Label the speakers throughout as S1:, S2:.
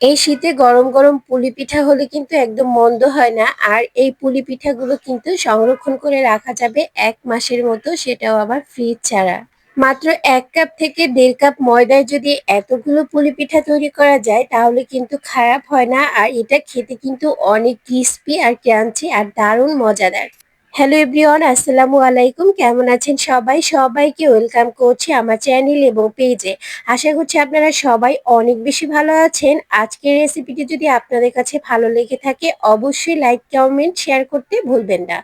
S1: এই শীতে গরম গরম পুলি পিঠা হলে কিন্তু একদম মন্দ হয় না। আর এই পুলি পিঠাগুলো কিন্তু সংরক্ষণ করে রাখা যাবে এক মাসের মতো, সেটাও আবার ফ্রিজ ছাড়া। মাত্র এক কাপ থেকে দেড় কাপ ময়দায় যদি এতগুলো পুলি পিঠা তৈরি করা যায়, তাহলে কিন্তু খারাপ হয় না। আর এটা খেতে কিন্তু অনেক ক্রিস্পি আর ক্রাঞ্চি আর দারুণ মজাদার। হ্যালো এভরিওয়ান, আসসালামু আলাইকুম। কেমন আছেন সবাই? সবাইকে ওয়েলকাম করছি আমার চ্যানেল এবং পেজে। আশা করছি আপনারা সবাই অনেক বেশি ভালো আছেন। আজকের রেসিপিটি যদি আপনাদের কাছে ভালো লেগে থাকে, অবশ্যই লাইক, কমেন্ট, শেয়ার করতে ভুলবেন না।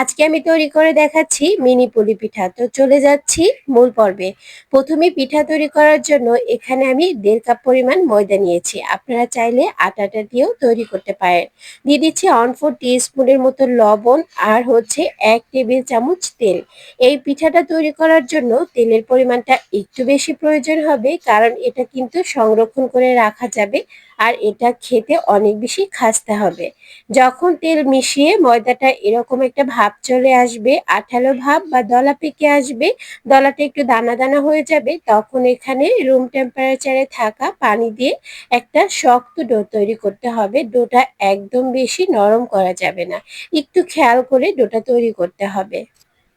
S1: আজকে আমি তৈরি করে দেখাচ্ছি মিনি পুলি পিঠা। তো চলে যাচ্ছি মূল পর্বে। প্রথমে পিঠা তৈরি করার জন্য এখানে আমি দেড় কাপ পরিমাণ ময়দা নিয়েছি। আপনারা চাইলে আটাটা দিয়েও তৈরি করতে পারেন। দিয়ে দিচ্ছি অন ফোর টি স্পুনের মতো লবণ আর হচ্ছে এক টেবিল চামচ তেল। এই পিঠাটা তৈরি করার জন্য তেলের পরিমাণটা একটু বেশি প্রয়োজন হবে, কারণ এটা কিন্তু সংরক্ষণ করে রাখা যাবে আর এটা খেতে অনেক বেশি খাস্তে হবে। যখন তেল মিশিয়ে ময়দাটা এরকম একটা ভাব চলে আসবে, আঠালো ভাব বা দলা পেকে আসবে, দলাটা একটু দানা দানা হয়ে যাবে, তখন এখানে রুম টেম্পারেচারে থাকা পানি দিয়ে একটা শক্ত ডো তৈরি করতে হবে। ডোটা একদম বেশি নরম করা যাবে না। একটু খেয়াল করে ডোটা তৈরি করতে হবে।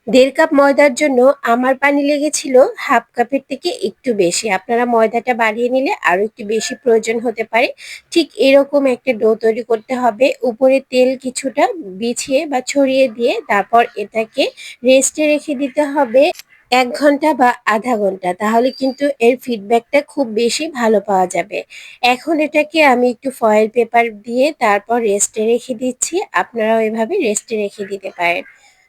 S1: দেড় কাপ ময়দার জন্য আমার পানি লেগেছিল হাফ কাপের থেকে একটু বেশি। আপনারা ময়দাটা বাড়িয়ে নিলে আরও একটু বেশি প্রয়োজন হতে পারে। ঠিক এরকম একটা ডো তৈরি করতে হবে। উপরে তেল কিছুটা বিছিয়ে বা ছড়িয়ে দিয়ে তারপর এটাকে রেস্টে রেখে দিতে হবে। এক ঘণ্টা বা আধা ঘণ্টা, তাহলে কিন্তু এর ফিডব্যাকটা খুব বেশি ভালো পাওয়া যাবে। এখন এটাকে আমি একটু ফয়েল পেপার দিয়ে তারপর রেস্টে রেখে দিচ্ছি, আপনারাও এভাবে রেস্টে রেখে দিতে পারেন।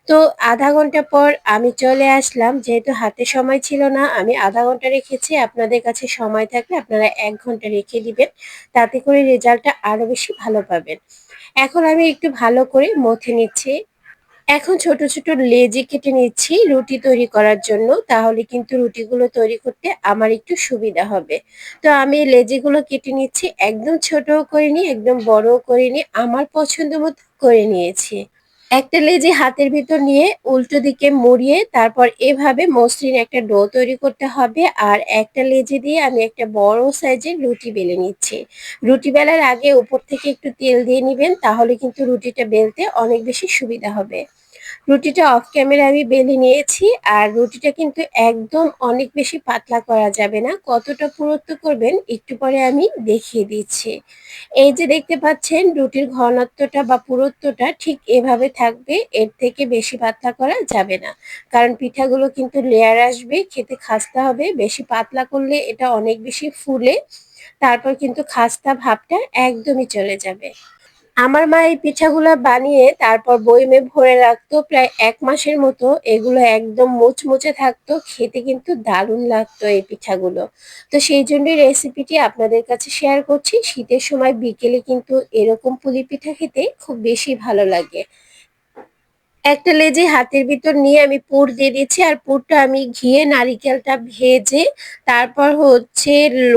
S1: তো আধা ঘণ্টা পর আমি চলে আসলাম, যেহেতু হাতে সময় ছিল না, আমি আধা ঘণ্টা রেখেছি, আপনাদের কাছে সময় থাকলে আপনারা এক ঘণ্টা রেখে দিবেন, তাতে করে রেজাল্টটা আরও বেশি ভালো পাবেন। এখন আমি একটু ভালো করে মথে নিচ্ছি। এখন ছোট ছোট লেজে কেটে নিচ্ছি রুটি তৈরি করার জন্য, তাহলে কিন্তু রুটিগুলো তৈরি করতে আমার একটু সুবিধা হবে। তো আমি লেজেগুলো কেটে নিচ্ছি, একদম ছোটও করিনি একদম বড়ও করিনি আমার পছন্দ মতো করে নিয়েছি। একটা লেজি হাতের ভিতর নিয়ে উল্টো দিকে মুড়িয়ে তারপর এভাবে মসৃণ একটা ডো তৈরি করতে হবে। আর একটা লেজি দিয়ে আমি একটা বড় সাইজের রুটি বেলে নিচ্ছি। রুটি বেলার আগে উপর থেকে একটু তেল দিয়ে নেবেন, তাহলে কিন্তু রুটিটা বেলতে অনেক বেশি সুবিধা হবে। রুটিটা অফ ক্যামেরা আমি বেলে নিয়েছি, আর রুটিটা কিন্তু একদম অনেক বেশি পাতলা করা যাবে না। কতটা পুরুত্ব করবেন একটু পরে আমি দেখিয়ে দিচ্ছি। এই যে দেখতে পাচ্ছেন, রুটির ঘনত্বটা বা পুরুত্বটা ঠিক এভাবে থাকবে, এর থেকে বেশি পাতলা করা যাবে না। কারণ পিঠাগুলো কিন্তু লেয়ার আসবে, খেতে খাস্তা হবে, বেশি পাতলা করলে এটা অনেক বেশি ফুলে, তারপর কিন্তু খাস্তা ভাবটা একদমই চলে যাবে। আমার মা এই পিঠাগুলো বানিয়ে তারপর বইমে ভরে রাখতো, প্রায় এক মাসের মতো এগুলো একদম মুচমুচে থাকতো, খেতে কিন্তু দারুণ লাগতো এই পিঠাগুলো। তো সেই জন্যই রেসিপিটি আপনাদের কাছে শেয়ার করছি। শীতের সময় বিকেলে কিন্তু এরকম পুলি পিঠা খেতে খুব বেশি ভালো লাগে। একটা লেজে হাতের ভিতর নিয়ে আমি পুর দিয়ে দিচ্ছি আর পুরটা আমি ঘিয়ে নারিকেলটা ভেজে তারপর হচ্ছে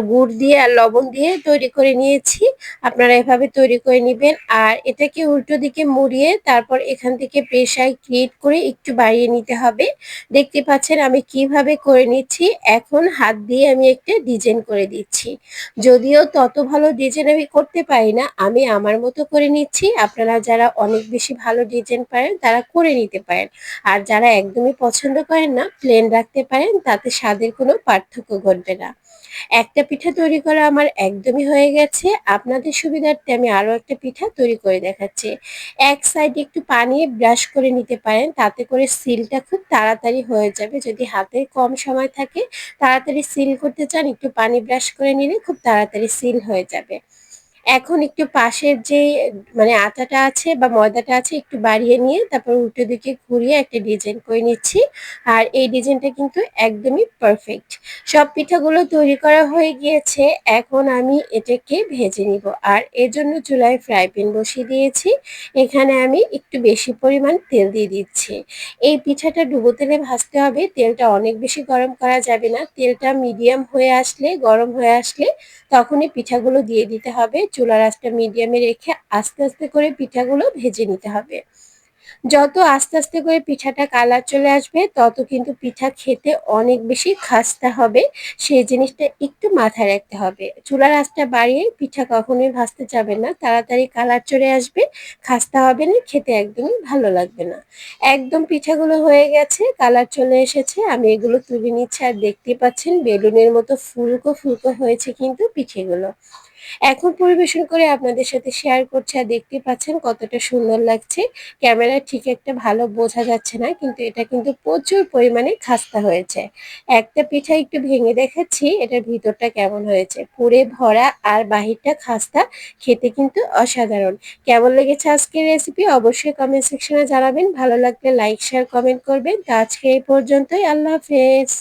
S1: গুড় দিয়ে আর লবণ দিয়ে তৈরি করে নিয়েছি। আপনারা এভাবে তৈরি করে নেবেন আর এটাকে উল্টো দিকে মুড়িয়ে তারপর এখান থেকে পেশায় ক্রিয়েট করে একটু বাড়িয়ে নিতে হবে। দেখতে পাচ্ছেন আমি কীভাবে করে নিচ্ছি, এখন হাত দিয়ে আমি একটা ডিজাইন করে দিচ্ছি। যদিও তত ভালো ডিজাইন আমি করতে পারি না, আমি আমার মতো করে নিচ্ছি। আপনারা যারা অনেক বেশি ভালো ডিজাইন পারেন তারা করে নিতে পারেন। আর যারা একদমই পছন্দ করেন না প্লেন রাখতে পারেন, তাতে স্বাদের কোনো পার্থক্য ঘটবে না। একটা পিঠা তৈরি করা আমার একদমই হয়ে গেছে। আপনাদের সুবিধার্থে আমি আরও একটা পিঠা তৈরি করে দেখাচ্ছি। এক সাইডে একটু পানি ব্রাশ করে নিতে পারেন, তাতে করে সিলটা খুব তাড়াতাড়ি হয়ে যাবে। যদি হাতে কম সময় থাকে, তাড়াতাড়ি সিল করতে চান, একটু পানি ব্রাশ করে নিলে খুব তাড়াতাড়ি সিল হয়ে যাবে। এখন একটু পাশের যে মানে আটাটা আছে বা ময়দাটা আছে একটু বাড়িয়ে নিয়ে তারপর উল্টো দিকে ঘুরিয়ে একটা ডিজাইন করে নিচ্ছি। আর এই ডিজাইনটা কিন্তু একদমই পারফেক্ট সব পিঠাগুলো তৈরি করা হয়ে গিয়েছে, এখন আমি এটাকে ভেজে নিব। আর এর জন্য চুলায় ফ্রাই প্যান বসিয়ে দিয়েছি। এখানে আমি একটু বেশি পরিমাণ তেল দিয়ে দিচ্ছি। এই পিঠাটা ডুবো তেলে ভাজতে হবে, তেলটা অনেক বেশি গরম করা যাবে না। তেলটা মিডিয়াম হয়ে আসলে, গরম হয়ে আসলে তখনই পিঠাগুলো দিয়ে দিতে হবে। চুলার আঁচটা মিডিয়ামে রেখে আস্তে আস্তে করে পিঠাগুলো ভেজে নিতে হবে। যত আস্তে আস্তে করে পিঠাটা কালার চলে আসবে, তত কিন্তু পিঠা খেতে অনেক বেশি খাস্তা হবে। সেই জিনিসটা একটু মাথায় রাখতে হবে। চুলার আঁচটা বাড়িয়ে পিঠা কখনোই ভাজতে যাবে না, তাড়াতাড়ি কালার চলে আসবে, খাস্তা হবে না, খেতে একদমই ভালো লাগবে না। একদম পিঠাগুলো হয়ে গেছে, কালার চলে এসেছে, আমি এগুলো তুলে নিচ্ছি, আর দেখতে পাচ্ছেন বেলুনের মতো ফুলকো ফুলকো হয়েছে কিন্তু পিঠেগুলো। এখন পরিবেশন করে আপনাদের সাথে শেয়ার করছি আর দেখতে পাচ্ছেন কতটা সুন্দর লাগছে। ক্যামেরা ঠিক একটা ভালো বোঝা যাচ্ছে না, কিন্তু এটা কিন্তু প্রচুর পরিমাণে খাস্তা হয়েছে। একটা পিঠা একটু ভেঙে দেখাচ্ছি, এটার ভিতরটা কেমন হয়েছে? পুরে ভরা আর বাহিরটা খাস্তা, খেতে কিন্তু অসাধারণ। কেমন লেগেছে আজকের রেসিপি অবশ্যই কমেন্ট সেকশনে জানাবেন। ভালো লাগলে লাইক শেয়ার কমেন্ট করবেন। তো আজকে এই পর্যন্তই, আল্লাহ হাফেজ।